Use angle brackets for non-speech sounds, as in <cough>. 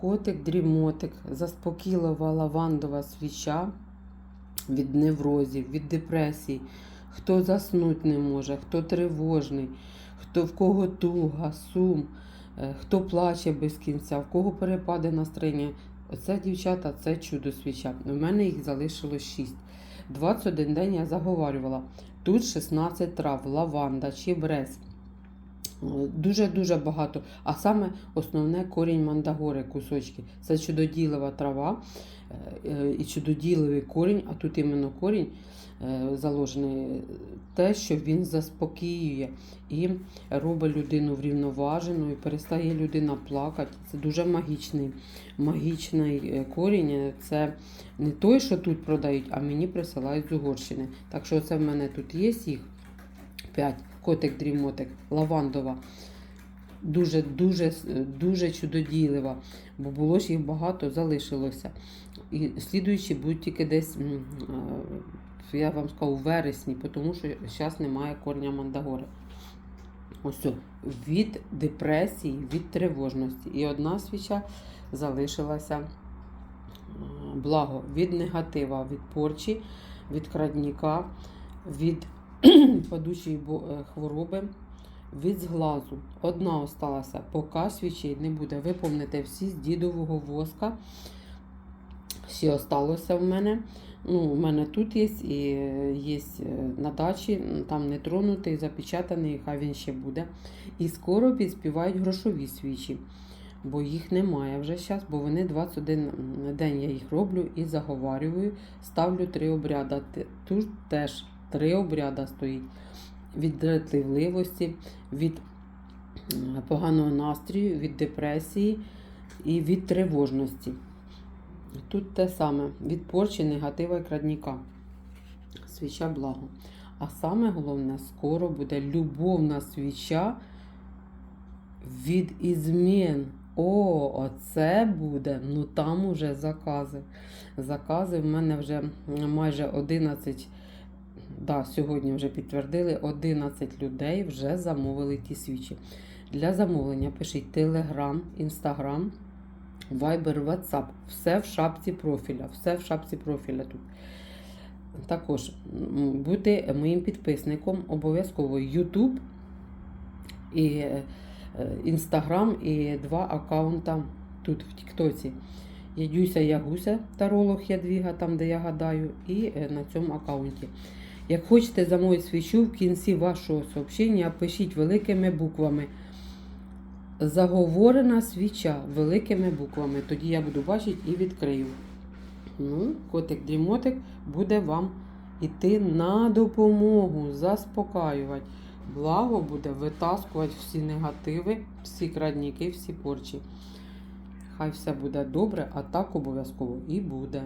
Котик, дрімотик, заспокійлива лавандова свіча від неврозів, від депресій. Хто заснуть не може, хто тривожний, хто в кого туга, сум, е, хто плаче без кінця, в кого перепаде настроєння. Оце, дівчата, це чудо свіча. У мене їх залишилось 6. 21 день я заговарювала. Тут 16 трав, лаванда, чебрез. Дуже-дуже багато. А саме основне корінь мандагори, кусочки. Це чудоділова трава е, е, і чудоділовий корінь, а тут іменно корінь е, заложений, те, що він заспокоює і робить людину врівноваженою, перестає людина плакати. Це дуже магічний, магічний корінь. Це не той, що тут продають, а мені присилають з Угорщини. Так що це в мене тут є їх 5. Котик дрімотик, лавандова. Дуже, дуже, дуже чудодійлива, бо було ж їх багато, залишилося. І слідуючі будуть тільки десь, е, я вам скажу, у вересні, тому що зараз немає корня мандагори. Ось, від депресії, від тривожності. І одна свіча залишилася е, благо від негатива, від порчі, від крадніка, від <clears throat> падучої е, хвороби, від зглазу. Одна осталася, поки свічей не буде. Ви помните всі з дідового воска. Ще осталося в мене. Ну, у мене тут є і є на дачі, там не тронутий, запечатаний, хай він ще буде. І скоро підспівають грошові свічі, бо їх немає вже зараз, бо вони 21 день я їх роблю і заговарюю, ставлю три обряда. Те- Тут теж три обряда стоїть від дратівливості, від поганого настрою, від депресії і від тривожності. Тут те саме від порчі, негатива і крадніка. Свіча благо. А саме головне, скоро буде любовна свіча від ізмін. О, оце буде. Ну там уже закази. Закази в мене вже майже 11. Да, сьогодні вже підтвердили, 11 людей вже замовили ті свічі. Для замовлення пишіть Telegram, Instagram, Viber, WhatsApp. Все в шапці профіля. Все в шапці профіля тут. Також бути моїм підписником обов'язково YouTube і е, Instagram і два аккаунта тут в Тіктоці. Ядюся Ягуся, таролог Ядвіга, там де я гадаю, і е, на цьому аккаунті. Як хочете замовити свічу, в кінці вашого сообщення пишіть великими буквами. Заговорена свіча великими буквами. Тоді я буду бачити і відкрию. Ну, котик-дрімотик буде вам іти на допомогу, заспокаювати. Благо буде витаскувати всі негативи, всі крадніки, всі порчі. Хай все буде добре, а так обов'язково і буде.